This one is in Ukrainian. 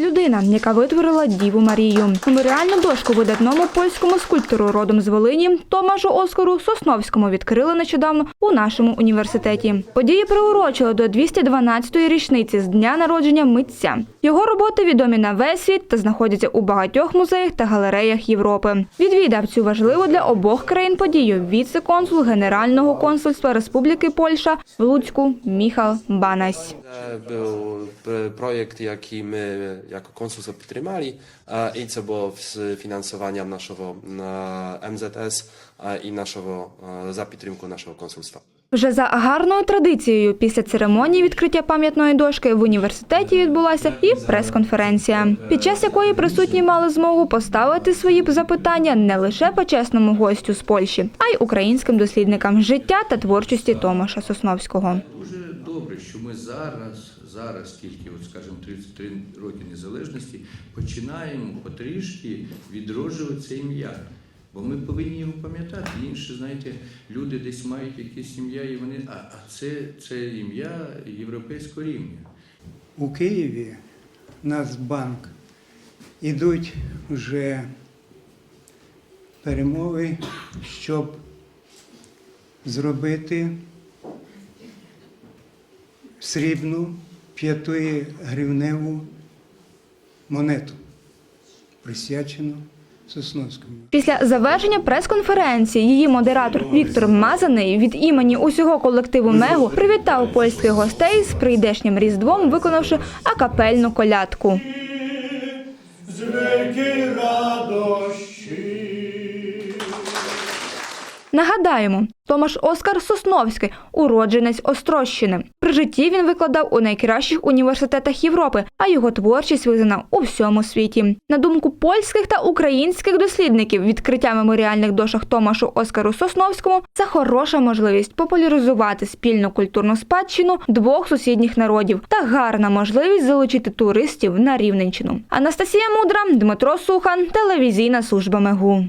Людина, яка витворила Діву Марію. Меморіальну дошку видатному польському скульптору родом з Волині Томашу Оскару Сосновському відкрили нещодавно у нашому університеті. Події приурочили до 212-ї річниці з дня народження митця. Його роботи відомі на весь світ та знаходяться у багатьох музеях та галереях Європи. Відвідав цю важливу для обох країн подію віце-консул Генерального консульства Республіки Польща в Луцьку Міхал Банась. E, Był p- projekt, jaki my jako konsulstwo підтримали e, i co było z finansowania naszego e, MZS e, i naszego e, za підтримку naszego konsulstwa. Вже за гарною традицією після церемонії відкриття пам'ятної дошки в університеті відбулася і прес-конференція, під час якої присутні мали змогу поставити свої запитання не лише почесному гостю з Польщі, а й українським дослідникам життя та творчості Томаша Сосновського. Дуже добре, що ми зараз, зараз тільки, от скажімо, 33 роки незалежності, починаємо потрішки відроджувати це ім'я. Бо ми повинні його пам'ятати. Інші, знаєте, люди десь мають якесь ім'я, і вони. А, а це, це ім'я європейського рівня. у Києві Нацбанк ідуть вже перемови, щоб зробити срібну п'ятигривневу монету, присвячену Сосновському. Після завершення прес-конференції її модератор Віктор Мазаний від імені усього колективу Мегу привітав польських гостей з прийдешнім різдвом, виконавши акапельну колядку. z wielkiej Нагадаємо, Томаш Оскар Сосновський, уродженець Острощини. При житті він викладав у найкращих університетах Європи, а його творчість визнана у всьому світі. На думку польських та українських дослідників, відкриття меморіальних дошок Томашу Оскару Сосновському це хороша можливість популяризувати спільну культурну спадщину двох сусідніх народів та гарна можливість залучити туристів на Рівненщину. Анастасія Мудра, Дмитро Сухан, телевізійна служба Мегу.